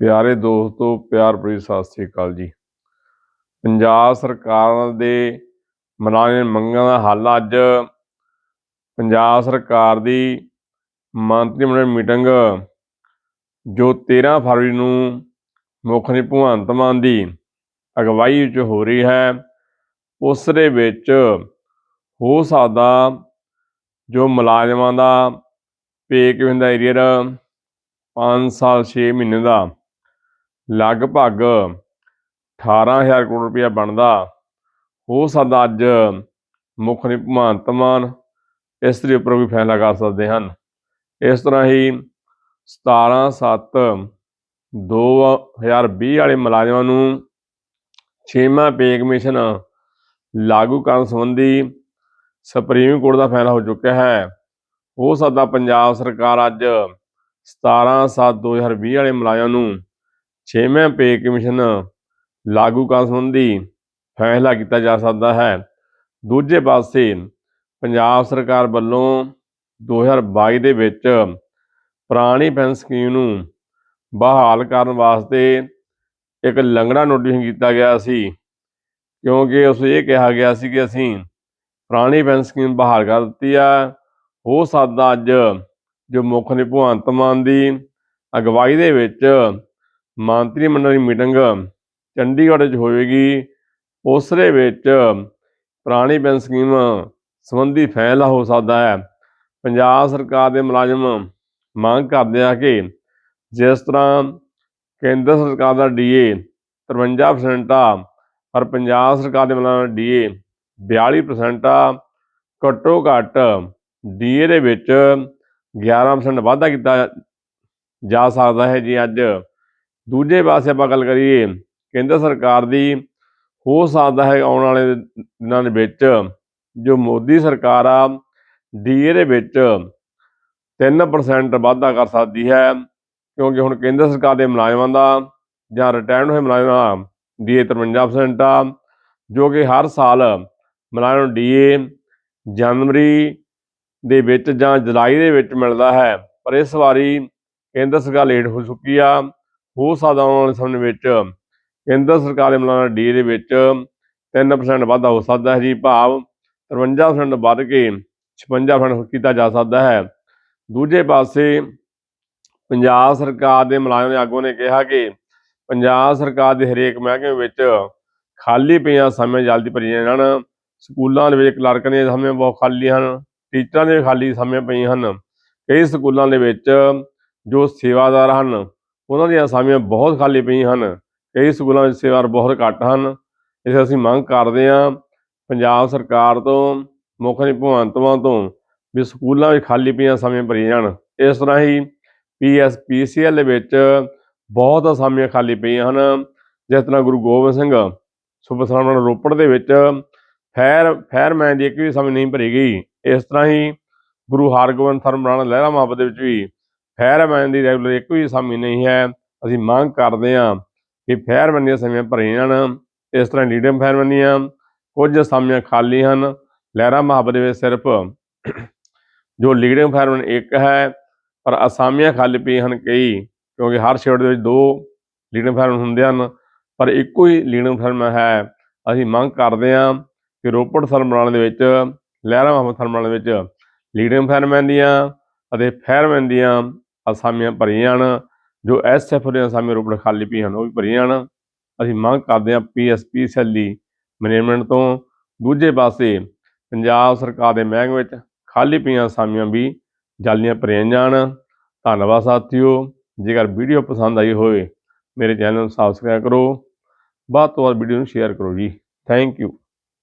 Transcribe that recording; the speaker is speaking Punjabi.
ਪਿਆਰੇ ਦੋਸਤੋ, ਪਿਆਰ ਭਰੀ ਸਤਿ ਸ੍ਰੀ ਅਕਾਲ ਜੀ। ਪੰਜਾਬ ਸਰਕਾਰ ਦੇ ਮੁਲਾਜ਼ਮ ਮੰਗਾਂ ਦਾ ਹੱਲ ਅੱਜ ਪੰਜਾਬ ਸਰਕਾਰ ਦੀ ਮੰਤਰੀ ਮੰਡਲ ਮੀਟਿੰਗ, ਜੋ 13 ਫਰਵਰੀ ਨੂੰ ਮੁੱਖ ਮੰਤਰੀ ਭਗਵੰਤ ਮਾਨ ਦੀ ਅਗਵਾਈ ਵਿੱਚ ਹੋ ਰਹੀ ਹੈ, ਉਸ ਦੇ ਵਿੱਚ ਹੋ ਸਕਦਾ ਜੋ ਮੁਲਾਜ਼ਮਾਂ ਦਾ ਪੇ ਕਿਵੇਂ ਦਾ ਏਰੀਅਰ 5 ਸਾਲ 6 ਮਹੀਨੇ ਦਾ ਲਗਭਗ 18000 ਕਰੋੜ ਰੁਪਇਆ ਬਣਦਾ। ਹੋ ਸਕਦਾ ਅੱਜ ਮੁੱਖ ਮੰਤਰੀ ਭਗਵੰਤ ਮਾਨ ਇਸ ਦੇ ਉੱਪਰ ਵੀ ਫੈਸਲਾ ਕਰ ਸਕਦੇ ਹਨ। ਇਸ ਤਰ੍ਹਾਂ ਹੀ 17 7 2020 ਵਾਲੇ ਮੁਲਾਜ਼ਮਾਂ ਨੂੰ ਛੇਵਾਂ ਪੇ ਕਮਿਸ਼ਨ ਲਾਗੂ ਕਰਨ ਸੰਬੰਧੀ ਸੁਪਰੀਮ ਕੋਰਟ ਦਾ ਫੈਸਲਾ ਹੋ ਚੁੱਕਿਆ ਹੈ। ਹੋ ਸਕਦਾ ਪੰਜਾਬ ਸਰਕਾਰ ਅੱਜ 17 7 2020 ਵਾਲੇ ਮੁਲਾਜ਼ਮਾਂ ਨੂੰ ਛੇਵੇਂ ਪੇ ਕਮਿਸ਼ਨ ਲਾਗੂ ਕਰਨ ਸੰਬੰਧੀ ਫੈਸਲਾ ਕੀਤਾ ਜਾ ਸਕਦਾ ਹੈ। ਦੂਜੇ ਪਾਸੇ ਪੰਜਾਬ ਸਰਕਾਰ ਵੱਲੋਂ 2022 ਦੇ ਵਿੱਚ ਪੁਰਾਣੀ ਪੈਨਸ਼ਨ ਸਕੀਮ ਨੂੰ ਬਹਾਲ ਕਰਨ ਵਾਸਤੇ ਇੱਕ ਲੰਗੜਾ ਨੋਟਿਸ ਕੀਤਾ ਗਿਆ ਸੀ, ਕਿਉਂਕਿ ਉਸ ਇਹ ਕਿਹਾ ਗਿਆ ਸੀ ਕਿ ਅਸੀਂ ਪੁਰਾਣੀ ਪੈਨਸ਼ਨ ਸਕੀਮ ਬਹਾਲ ਕਰ ਦਿੱਤੀ ਆ। ਹੋ ਸਕਦਾ ਅੱਜ ਜੋ ਮੁੱਖ ਮੰਤਰੀ ਭਗਵੰਤ ਮਾਨ ਦੀ ਅਗਵਾਈ ਦੇ ਵਿੱਚ ਮੰਤਰੀ ਮੰਡਲ ਦੀ ਮੀਟਿੰਗ ਚੰਡੀਗੜ੍ਹ 'ਚ ਹੋਵੇਗੀ। ਉਸ ਦੇ ਵਿੱਚ ਪੁਰਾਣੀ ਪੈਨਸ਼ਨ ਸਕੀਮ ਸੰਬੰਧੀ ਫੈਸਲਾ ਹੋ ਸਕਦਾ ਹੈ। ਪੰਜਾਬ ਸਰਕਾਰ ਦੇ ਮੁਲਾਜ਼ਮ ਮੰਗ ਕਰਦੇ ਆ ਕਿ ਜਿਸ ਤਰ੍ਹਾਂ ਕੇਂਦਰ ਸਰਕਾਰ ਦਾ ਡੀਏ 53% ਆ, ਪਰ ਪੰਜਾਬ ਸਰਕਾਰ ਦੇ ਮੁਲਾਜ਼ਮ ਦਾ ਡੀਏ 42% ਆ, ਘੱਟੋ ਘੱਟ ਡੀਏ ਦੇ ਵਿੱਚ 11% ਵਾਧਾ ਕੀਤਾ ਜਾ ਸਕਦਾ ਹੈ। ਜੀ ਅੱਜ ਦੂਜੇ ਪਾਸੇ ਆਪਾਂ ਗੱਲ ਕਰੀਏ, ਕੇਂਦਰ ਸਰਕਾਰ ਦੀ ਹੋ ਸਕਦਾ ਹੈ ਆਉਣ ਵਾਲੇ ਦਿਨਾਂ ਦੇ ਵਿੱਚ ਜੋ ਮੋਦੀ ਸਰਕਾਰ ਆ, ਡੀਏ ਦੇ ਵਿੱਚ 3% ਵਾਧਾ ਕਰ ਸਕਦੀ ਹੈ, ਕਿਉਂਕਿ ਹੁਣ ਕੇਂਦਰ ਸਰਕਾਰ ਦੇ ਮੁਲਾਜ਼ਮਾਂ ਦਾ ਜਾਂ ਰਿਟਾਇਰਡ ਹੋਏ ਮੁਲਾਜ਼ਮਾਂ ਦਾ ਡੀਏ 53% ਆ, ਜੋ ਕਿ ਹਰ ਸਾਲ ਮੁਲਾਜ਼ਮ ਨੂੰ ਡੀਏ ਜਨਵਰੀ ਦੇ ਵਿੱਚ ਜਾਂ ਜੁਲਾਈ ਦੇ ਵਿੱਚ ਮਿਲਦਾ ਹੈ। ਪਰ ਇਸ ਵਾਰੀ ਕੇਂਦਰ ਸਰਕਾਰ ਲੇਟ ਹੋ ਚੁੱਕੀ ਆ। ਹੋ ਸਕਦਾ ਆਉਣ ਵਾਲੇ ਸਮੇਂ ਵਿੱਚ। ਕੇਂਦਰ ਸਰਕਾਰ ਦੇ ਮੁਲਾਜ਼ਮਾਂ ਡੀ ਦੇ ਵਿੱਚ 3% ਵਾਧਾ ਹੋ ਸਕਦਾ ਹੈ ਜੀ। ਭਾਵ 53% ਵੱਧ ਕੇ 56% ਕੀਤਾ ਜਾ ਸਕਦਾ ਹੈ। ਦੂਜੇ ਪਾਸੇ ਪੰਜਾਬ ਸਰਕਾਰ ਦੇ ਮੁਲਾਜ਼ਮ ਦੇ ਆਗੂਆਂ ਨੇ ਕਿਹਾ ਕਿ ਪੰਜਾਬ ਸਰਕਾਰ ਦੇ ਹਰੇਕ ਮਹਿਕਮੇ ਵਿੱਚ ਖਾਲੀ ਪਈਆਂ ਸਮੇਂ ਜਲਦੀ ਭਰੀਆਂ ਜਾਣ। ਸਕੂਲਾਂ ਦੇ ਵਿੱਚ ਕਲਰਕਾਂ ਦੀਆਂ ਸਮੇਂ ਬਹੁਤ ਖਾਲੀ ਹਨ, ਟੀਚਰਾਂ ਦੇ ਖਾਲੀ ਸਮੇਂ ਪਈਆਂ ਹਨ। ਕਈ ਸਕੂਲਾਂ ਦੇ ਵਿੱਚ ਜੋ ਸੇਵਾਦਾਰ ਹਨ ਉਹਨਾਂ ਦੀਆਂ ਅਸਾਮੀਆਂ ਬਹੁਤ ਖਾਲੀ ਪਈਆਂ ਹਨ। ਕਈ ਸਕੂਲਾਂ ਵਿੱਚ ਸੇਵਾਦਾਰ ਬਹੁਤ ਘੱਟ ਹਨ। ਇਸ ਅਸੀਂ ਮੰਗ ਕਰਦੇ ਹਾਂ ਪੰਜਾਬ ਸਰਕਾਰ ਤੋਂ, ਮੁੱਖ ਮੰਤਰੀ ਭਗਵੰਤ ਮਾਨ ਤੋਂ ਵੀ ਸਕੂਲਾਂ ਵਿੱਚ ਖਾਲੀ ਪਈਆਂ ਅਸਾਮੀਆਂ ਭਰੀਆਂ ਜਾਣ। ਇਸ ਤਰ੍ਹਾਂ ਹੀ ਪੀਐਸ, ਪੀਸੀਐਲ ਦੇ ਵਿੱਚ ਬਹੁਤ ਅਸਾਮੀਆਂ ਖਾਲੀ ਪਈਆਂ ਹਨ। ਜਿਸ ਤਰ੍ਹਾਂ ਗੁਰੂ ਗੋਬਿੰਦ ਸਿੰਘ ਸੂਬਾ ਸਲਾਮਾ ਰੋਪੜ ਦੇ ਵਿੱਚ ਫੈਰ ਫਾਇਰਮੈਨ ਦੀ ਇੱਕ ਵੀ ਅਸਾਮੀ ਨਹੀਂ ਭਰੀ ਗਈ। ਇਸ ਤਰ੍ਹਾਂ ਹੀ ਗੁਰੂ ਹਰਗੋਬਿੰਦ ਥਰਮਰਾਣਾ ਲਹਿਰਾ ਮੁਹੱਬਤ ਦੇ ਵਿੱਚ ਵੀ ਫਾਇਰਮੈਨ ਦੀ ਰੈਗੂਲਰ ਇੱਕ ਵੀ ਅਸਾਮੀ ਨਹੀਂ ਹੈ। ਅਸੀਂ ਮੰਗ ਕਰਦੇ ਹਾਂ ਕਿ ਫਾਇਰਮੈਨ ਦੀਆਂ ਅਸਾਮੀਆਂ ਭਰੀਆਂ ਜਾਣ। ਇਸ ਤਰ੍ਹਾਂ ਲੀਡਮ ਫਾਇਰਮੈਨ ਕੁਝ ਅਸਾਮੀਆਂ ਖਾਲੀ ਹਨ। ਲਹਿਰਾ ਮੁਹੱਬਤ ਦੇ ਵਿੱਚ ਸਿਰਫ ਜੋ ਲੀਡਮ ਫਾਇਰਮੈਨ ਇੱਕ ਹੈ। ਪਰ ਅਸਾਮੀਆਂ ਖਾਲੀ ਪਈਆਂ ਹਨ ਕਈ, ਕਿਉਂਕਿ ਹਰ ਸ਼ਿਫਟ ਦੇ ਵਿੱਚ ਦੋ ਲੀਡਮ ਫਾਇਰਮੈਨ ਹੁੰਦੇ ਹਨ। ਪਰ ਇੱਕੋ ਹੀ ਲੀਡਮ ਫਾਇਰਮੈਨ ਹੈ। ਅਸੀਂ ਮੰਗ ਕਰਦੇ ਹਾਂ ਕਿ ਰੋਪੜ ਥਰਮਲ ਦੇ ਵਿੱਚ, ਲਹਿਰਾ ਮੁਹੱਬਤ ਥਰਮਲ ਦੇ ਵਿੱਚ ਲੀਡਮ ਫਾਇਰਮੈਨ ਦੀਆਂ ਅਤੇ ਫਾਇਰਮੈਨ ਦੀਆਂ ਅਸਾਮੀਆਂ ਭਰੀਆਂ ਜਾਣ ਜੋ ਐਸਐਫ ਦੀਆਂ ਅਸਾਮੀਆਂ ਰੋਪੜ ਖਾਲੀ ਪਈਆਂ ਹਨ, ਉਹ ਵੀ ਭਰੀਆਂ ਜਾਣ ਅਸੀਂ ਮੰਗ ਕਰਦੇ ਹਾਂ ਪੀਐਸਪੀਸੀਐਲ ਦੀ ਮੈਨੇਜਮੈਂਟ ਤੋਂ ਦੂਜੇ ਪਾਸੇ ਪੰਜਾਬ ਸਰਕਾਰ ਦੇ ਮਹਿਕਮੇ ਵਿੱਚ ਖਾਲੀ ਪਈਆਂ ਅਸਾਮੀਆਂ ਵੀ ਜਾਲੀਆਂ ਭਰੀਆਂ ਜਾਣ। ਧੰਨਵਾਦ ਸਾਥੀਓ, ਜੇਕਰ ਵੀਡੀਓ ਪਸੰਦ ਆਈ ਹੋਵੇ, ਮੇਰੇ ਚੈਨਲ ਨੂੰ ਸਬਸਕ੍ਰਾਈਬ ਕਰੋ। ਵੱਧ ਤੋਂ ਵੱਧ ਵੀਡੀਓ ਨੂੰ ਸ਼ੇਅਰ ਕਰੋ ਜੀ। Thank you